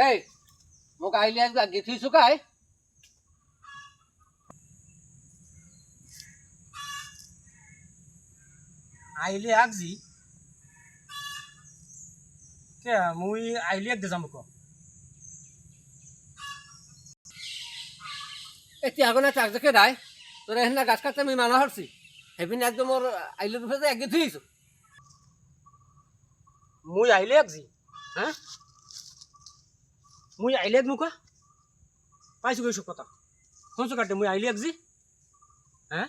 এই মোক আইলি আজ গি থুইছো কাই। আইলে আগজি কে মুই আইলে এক যাম ক এতিয়া আগনে তাক দেখে দাই তোর এখানে গাছ কাটতে আমি মানা হরছি হেপিন একদম ওর আইলির উপরে এক থুইছো মুই আইলে আগজি হ্যাঁ মুই আইলে মুকা পাইছো গৈছো কথা। শুনছো কাটে মুই আইলে আগজি হ্যাঁ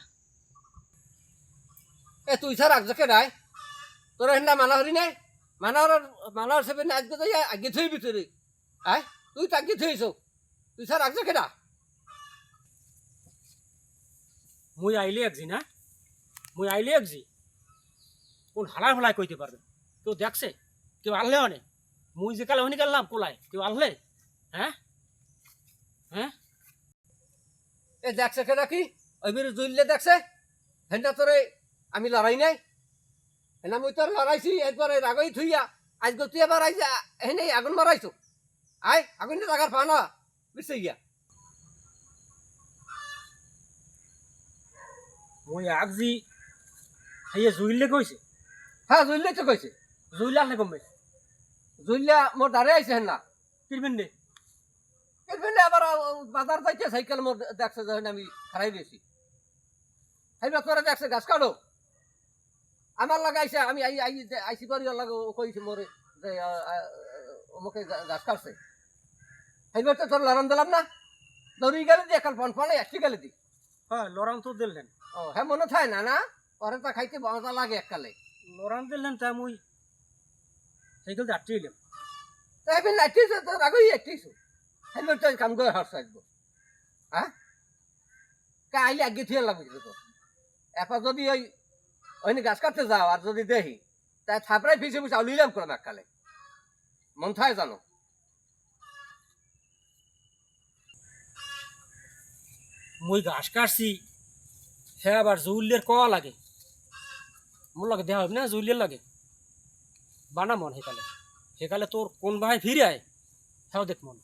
এ তুই স্যার আগ দেখে দাই তোর এখানে মানা হরি নাই? মানা হরার মানা হরছে পেন আজকে তো আগে থুই ভিতরে আয় তুই তাক গি থুইছো তুই স্যার আগ দেখে দা মুই আইলে একজি না? মুই আইলে একজি কোন হালার ফলাই কইতে পারবে কেউ দেখছে? কেউ আনলে অনেক মুই যে কালে হনি গেলাম কোলায় কেউ আনলে হ্যাঁ? হ্যাঁ? এ দেখছে কি ওই বের জুইলে দেখছে? হেনটা তোরে আমি লড়াই নাই। হেনা মুই তোর লড়াইছি একবারে রাগই থুইয়া। আজ তুই এবার আইসা হেনে আগুন মারাইছো। আয় আগুন লাগার পা না বুঝছে গিয়া। মুই আগজি হাইয়ে জুইলে কইছে। হ্যাঁ জুইলে তো কইছে। জুইলে আনলে কমবে জুইলা মোর দাঁড়ে আইছে হেনা। কিনবেন নে এরপরে আবার বাজার যাইতে সাইকেল মোর দেখছে যখন আমি খারাই দিয়েছি। হাইবা তোরা দেখছে গাছ কাটো। আমার লাগাইছে আমি আই আই আইসি পারি লাগে ও কইছে মোরে যে আ- আ- অমুকে গাছ কাটছে। হাইবার তো তোর লড়ান দিলাম না। দৌড়ি গেলে দি একাল ফন ফলে একটি গেলে দি। হ্যাঁ লড়ান তো দিলেন। ও হ্যাঁ মনে থাকে না না? পরে তা খাইতে মজা লাগে এককালে। লড়ান দিলেন তা মুই। সাইকেল দিয়ে আটকে এলাম। তাই আমি নাইটিস তো রাগই একটিস। হাইবার তো কাম করে হারছে আসব হ্যাঁ? কা আইলে আগে থিয়ে লাগবে তো যদি ওই ওই গাছ কাটতে যাও আর যদি দেখি তাই থাপড়াই ফিসে ফিসে আউলিলাম করে এককালে। মন থাকে জানো? মুই ঘাস কাটছি হ্যাঁ আবার জুইলের কয়া লাগে। মোর লাগে দেওয়া হবে না জুইলের লাগে। বানা মন সেকালে সেকালে তোর কোন ভাই ফিরে আয় হ্যাঁ দেখ মন।